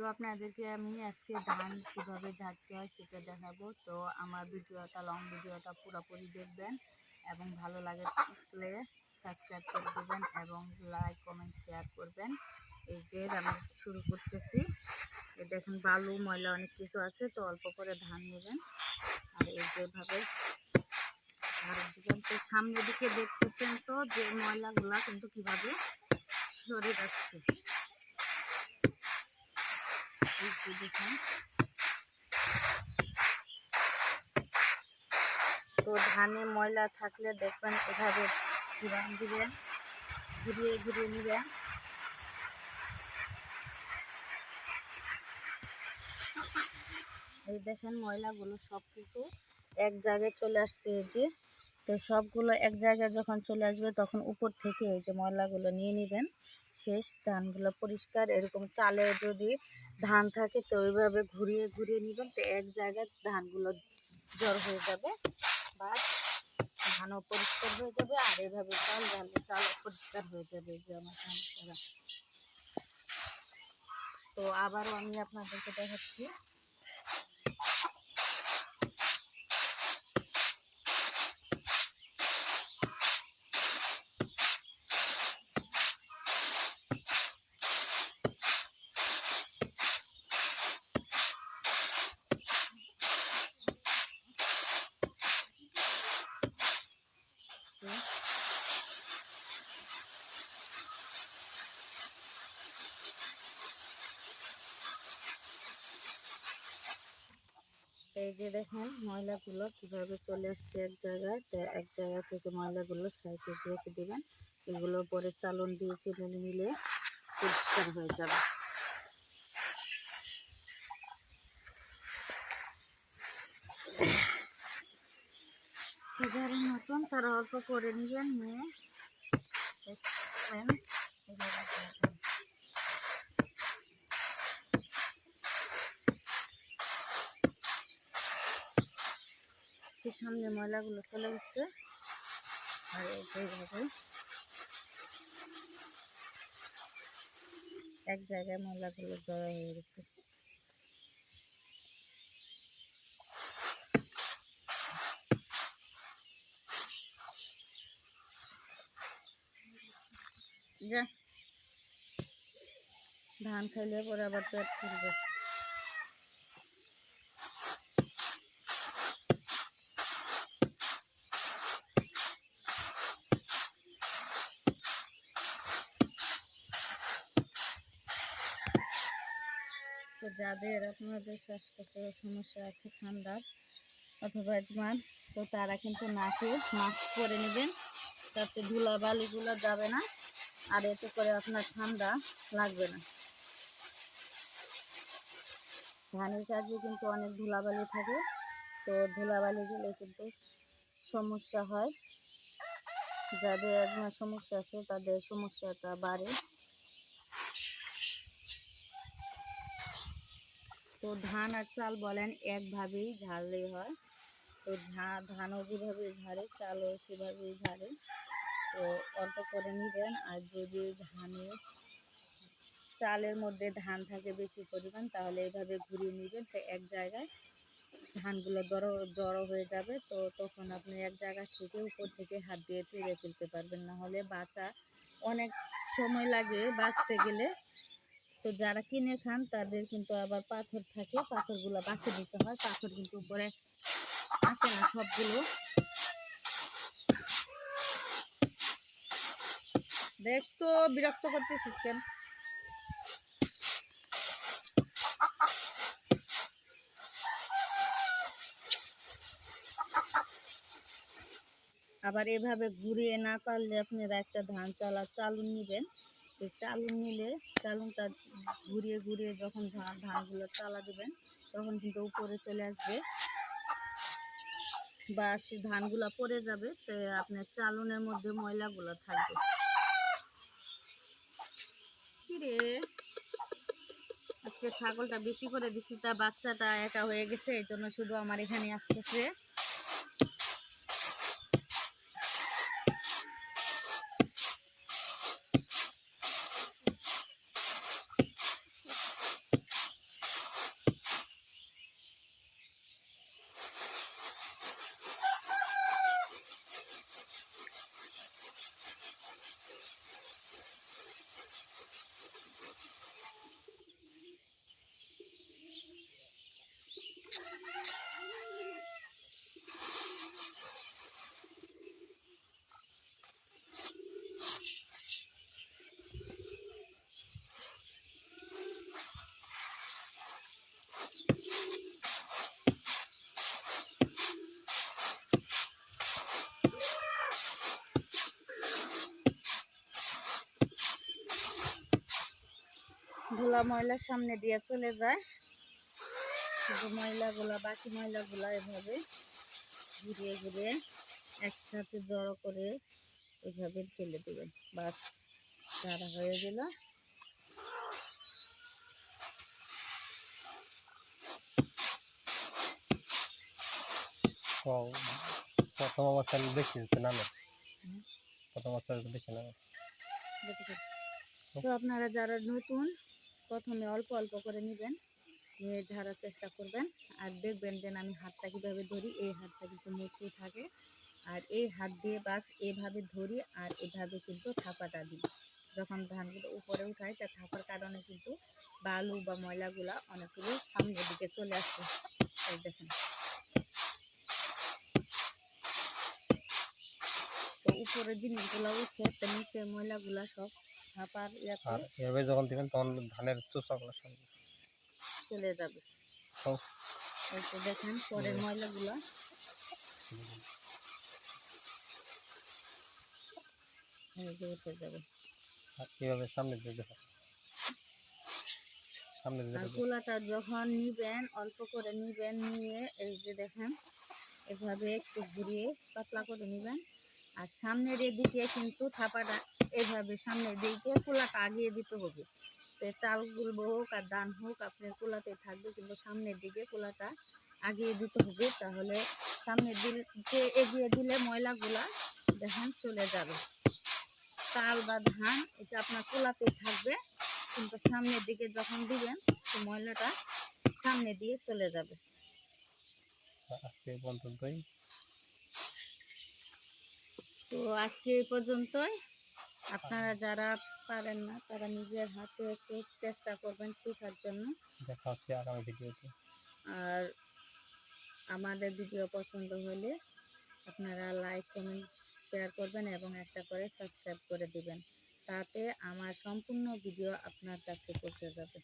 তো আপনাদেরকে আমি আজকে ধান কীভাবে ঝাড়তে হয় সেটা দেখাবো। তো আমার ভিডিওটা লং ভিডিওটা পুরোপুরি দেখবেন এবং ভালো লাগলে সাবস্ক্রাইব করে দেবেন এবং লাইক কমেন্ট শেয়ার করবেন। এই যে আমি শুরু করতেছি। দেখুন বালু, ময়লা অনেক কিছু আছে, তো অল্প করে ধান নেবেন। আর এই যেভাবে তো সামনের দিকে দেখতেছেন তো যে ময়লাগুলা কিন্তু কীভাবে সরে যাচ্ছে। যে দেখুন। তো ধানে ময়লা থাকলে দেখবেন এভাবে ঘুরান দিবেন ঘুরিয়ে ঘুরিয়ে নেবেন এই দেখেন ময়লাগুলো সব কিছু এক জায়গায় চলে আসছে এই যে। তো সবগুলো এক জায়গায় যখন চলে আসবে তখন উপর থেকে এই যে ময়লাগুলো নিয়ে নেবেন। শেষ ধানগুলো পরিষ্কার। এরকম চালে যদি ধান থাকে তো ওইভাবে ঘুরিয়ে ঘুরিয়ে নেবেন তো এক জায়গায় ধানগুলো জড় হয়ে যাবে বা ধানও পরিষ্কার হয়ে যাবে আর এভাবে চাল, ধান চালও পরিষ্কার হয়ে যাবে যে আমার ধান তো আবারও আমি আপনাদেরকে দেখাচ্ছি। এই যে দেখেন ময়লাগুলো কীভাবে চলে আসছে এক জায়গায়, তো এক জায়গা থেকে ময়লাগুলো সাইডে রেখে দেবেন। এগুলো পরে চালন দিয়ে চিনে নিলে পরিষ্কার হয়ে যাবে। যারা তারা অল্প করে নিবেন, নিয়ে দেখবেন যে সামনে ময়লাগুলো চলে গেছে। আর এইভাবে এক জায়গায় ময়লাগুলো জড়ো হয়ে গেছে। যা, ধান খাইলে পরে আবার পেট ফুলবে। তো যাদের আপনাদের শ্বাসকষ্টের সমস্যা আছে ঠান্ডার অথবা আজমান তো তারা কিন্তু নাকে মাস্ক পরে নেবেন। তাতে ধুলা বালিগুলো যাবে না, আর এতে করে আপনার ঠান্ডা লাগবে না। ধানের কাজে কিন্তু অনেক ধুলাবালি থাকে, তো ধুলাবালি গেলে কিন্তু সমস্যা হয়। যাদের আজমার সমস্যা আছে, তাদের সমস্যাটা বাড়ে। তো ধান আর চাল বলেন, একভাবেই ঝাড়লেই হয়। তো ঝা, ধানও যেভাবে ঝাড়ে, চালও সেভাবেই ঝাড়ে। তো অল্প করে নেবেন, আর যদি ধানে, চালের মধ্যে ধান থাকে বেশি পরিমাণ, তাহলে এভাবে ঘুরিয়ে নেবেন। তো এক জায়গায় ধানগুলো জড়ো জড়ো হয়ে যাবে, তো তখন আপনি এক জায়গা থেকে উপর থেকে হাত দিয়ে তুলে ফেলতে পারবেন। না হলে বাঁচা অনেক সময় লাগে বাঁচতে গেলে। তো যারা কিনে খান, তাদের কিন্তু আবার পাথর থাকে, পাথরগুলো বাছে দিতে হয়। পাথর কিন্তু উপরে আসে না সবগুলো। দেখ তো, বিরক্ত করতেছিস কেন? আবার এভাবে ঘুরিয়ে না পারলে আপনারা একটা ধান চালা চালুন নেবেন। চালুন নিলে চালুনটা ঘুরিয়ে ঘুরিয়ে যখন ধানগুলো চালা দেবেন, তখন কিন্তু উপরে চলে আসবে। বা সে ধানগুলো পড়ে যাবে, তো আপনার চালুনের মধ্যে ময়লাগুলো থাকবে। কিরে আজকে ছাগলটা বিক্রি করে দিছি, তা বাচ্চাটা একা হয়ে গেছে, এই জন্য শুধু আমার এখানে আসতেছে। অনেকগুলা ময়লার সামনে দিয়ে চলে যায়। শুধু ময়লাগুলা বাকি ময়লাগুলা এভাবে ঘুরিয়ে ঘুরিয়ে একসাথে জড়ো করে এভাবে ফেলে দেবেন। বাস ঝাড়া হয়ে গেল। প্রথম অবস্থায় বেশি নামে। প্রথম অবস্থায় বেশি নামে। তো আপনারা যারা নতুন প্রথমে অল্প অল্প করে নেবেন, নিয়ে ঝাড়ার চেষ্টা করবেন আর দেখবেন যে আমি হাতটা কীভাবে ধরি, এই হাতটা কিন্তু মুচু থাকে। আর এই হাত দিয়ে বাস এভাবে ধরি আর এভাবে কিন্তু থাপাটা দিই। যখন ধানগুলো উপরে উঠাই, তা থাপার কারণে কিন্তু বালু বা ময়লাগুলা অনেকগুলো সামনের দিকে চলে আসছে এই দেখেন। তো উপরে জিনিসগুলো উঠে, তো নিচের ময়লাগুলা সব আর এভাবে যখন দিবেন তখন ধানের চোষাগুলো সব চলে যাবে। দেখেন পরের ময়লাগুলো। উঠে যাবে। আর এভাবে সামনে দিয়ে দেখো সামনে দিয়ে আর দেখো গোলাটা যখন নিবেন অল্প করে নিবেন নিয়ে এই যে দেখেন এভাবে একটু ঘুরিয়ে পাতলা করে নিবেন। আর সামনের এদিকে কিন্তু থাপাটা এভাবে সামনের দিকে কুলাটা আগিয়ে দিতে হবে। তো চাল গুলবো হোক আর ধান হোক আপনার কুলাতে থাকবে, কিন্তু সামনের দিকে কুলাটা আগিয়ে দিতে হবে। তাহলে সামনের দিকে এগিয়ে দিলে ময়লাগুলা দেখেন চলে যাবে। চাল বা ধান, এটা আপনার কুলাতে থাকবে, কিন্তু সামনের দিকে যখন দিবেন, তো ময়লাটা সামনে দিয়ে চলে যাবে। আজকে এই পর্যন্তই। তো আজকে এই পর্যন্তই। আপনারা যারা পারেন না তারা নিজের হাতে একটু চেষ্টা করবেন শেখার জন্য। দেখা হচ্ছে আগামী ভিডিওতে। আর আমাদের ভিডিও পছন্দ হলে আপনারা লাইক কমেন্ট শেয়ার করবেন এবং একটা করে সাবস্ক্রাইব করে দিবেন। তাতে আমার সম্পূর্ণ ভিডিও আপনার কাছে পৌঁছে যাবে।